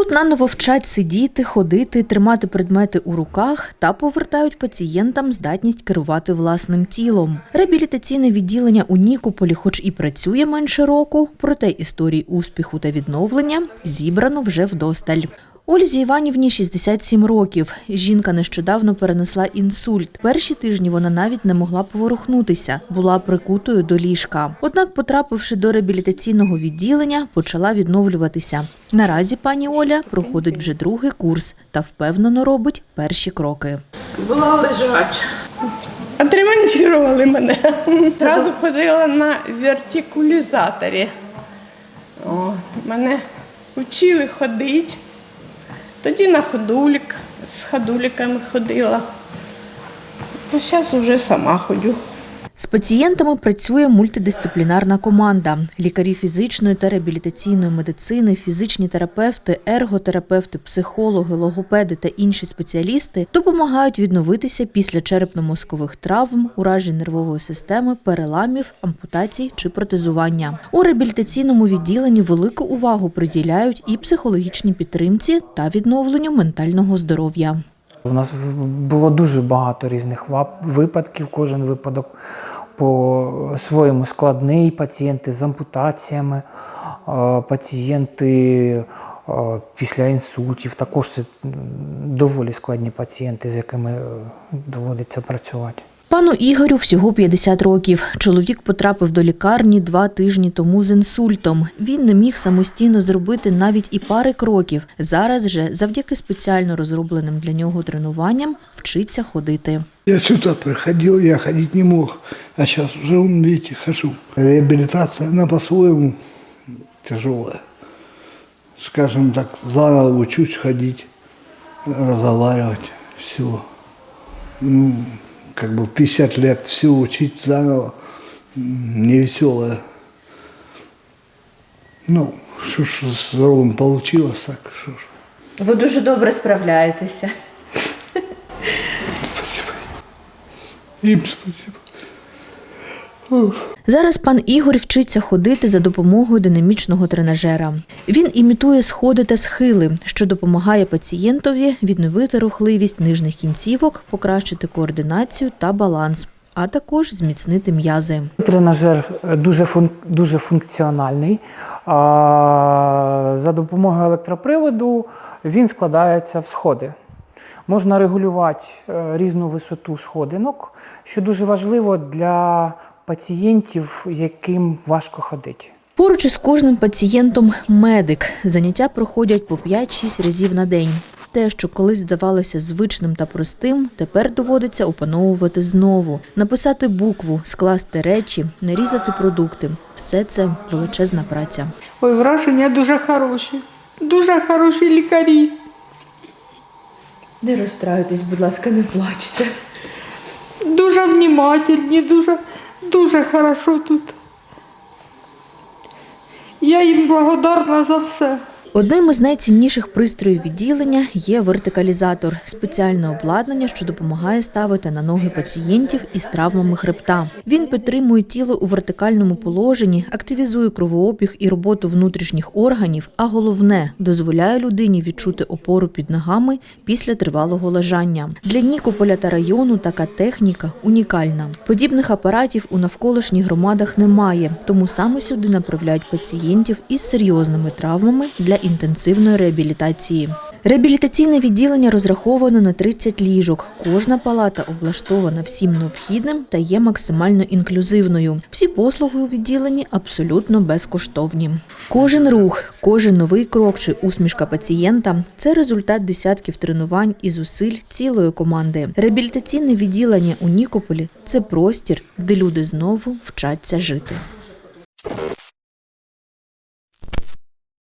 Тут наново вчать сидіти, ходити, тримати предмети у руках та повертають пацієнтам здатність керувати власним тілом. Реабілітаційне відділення у Нікополі, хоч і працює менше року, проте історії успіху та відновлення зібрано вже вдосталь. Ользі Іванівні 67 років. Жінка нещодавно перенесла інсульт. Перші тижні вона навіть не могла поворухнутися, була прикутою до ліжка. Однак, потрапивши до реабілітаційного відділення, почала відновлюватися. Наразі пані Оля проходить вже другий курс та впевнено робить перші кроки. Була лежача. Отремонтували мене. Зразу ходила на вертикулізаторі. О, мене вчили ходити. Тоді на ходулік, з ходуліками ходила. А зараз вже сама ходю. З пацієнтами працює мультидисциплінарна команда. Лікарі фізичної та реабілітаційної медицини, фізичні терапевти, ерготерапевти, психологи, логопеди та інші спеціалісти допомагають відновитися після черепно-мозкових травм, уражень нервової системи, переламів, ампутацій чи протезування. У реабілітаційному відділенні велику увагу приділяють і психологічній підтримці та відновленню ментального здоров'я. У нас було дуже багато різних випадків. Кожен випадок по-своєму складний. Пацієнти з ампутаціями, пацієнти після інсультів. Також це доволі складні пацієнти, з якими е, доводиться працювати. Пану Ігорю всього 50 років. Чоловік потрапив до лікарні два тижні тому з інсультом. Він не міг самостійно зробити навіть і пари кроків. Зараз же, завдяки спеціально розробленим для нього тренуванням, вчиться ходити. Я сюда приходил, я ходить не мог, а уже, вон, видите, хожу. Реабилитация, она по-своему тяжелая. Скажем так, заново учусь ходить, разговаривать, все. Как бы в 50 лет все учить заново, не веселое. Ну, что ж с здоровым получилось так, что ж. Ви дуже добре справляєтеся. Спасибо. Им спасибо. Зараз пан Ігор вчиться ходити за допомогою динамічного тренажера. Він імітує сходи та схили, що допомагає пацієнтові відновити рухливість нижніх кінцівок, покращити координацію та баланс, а також зміцнити м'язи. Тренажер е, дуже, фун- дуже функціональний. За допомогою електроприводу він складається в сходи. Можна регулювати е, різну висоту сходинок, що дуже важливо для пацієнтів, яким важко ходити. Поруч із кожним пацієнтом медик. Заняття проходять по 5-6 разів на день. Те, що колись здавалося звичним та простим, тепер доводиться опановувати знову, написати букву, скласти речі, нарізати продукти. Все це величезна праця. Ой, враження дуже хороші. Дуже хороші лікарі. Не розстраюйтесь, будь ласка, не плачте. Дуже внімательні, дуже, дуже хорошо тут. Я їм благодарна за все. Одним із найцінніших пристроїв відділення є вертикалізатор спеціальне обладнання, що допомагає ставити на ноги пацієнтів із травмами хребта. Він підтримує тіло у вертикальному положенні, активізує кровообіг і роботу внутрішніх органів, а головне дозволяє людині відчути опору під ногами після тривалого лежання. Для Нікополя та району така техніка унікальна. Подібних апаратів у навколишніх громадах немає, тому саме сюди направляють пацієнтів із серйозними травмами для інтенсивної реабілітації. Реабілітаційне відділення розраховано на 30 ліжок. Кожна палата облаштована всім необхідним та є максимально інклюзивною. Всі послуги у відділенні абсолютно безкоштовні. Кожен рух, кожен новий крок чи усмішка пацієнта це результат десятків тренувань і зусиль цілої команди. Реабілітаційне відділення у Нікополі це простір, де люди знову вчаться жити.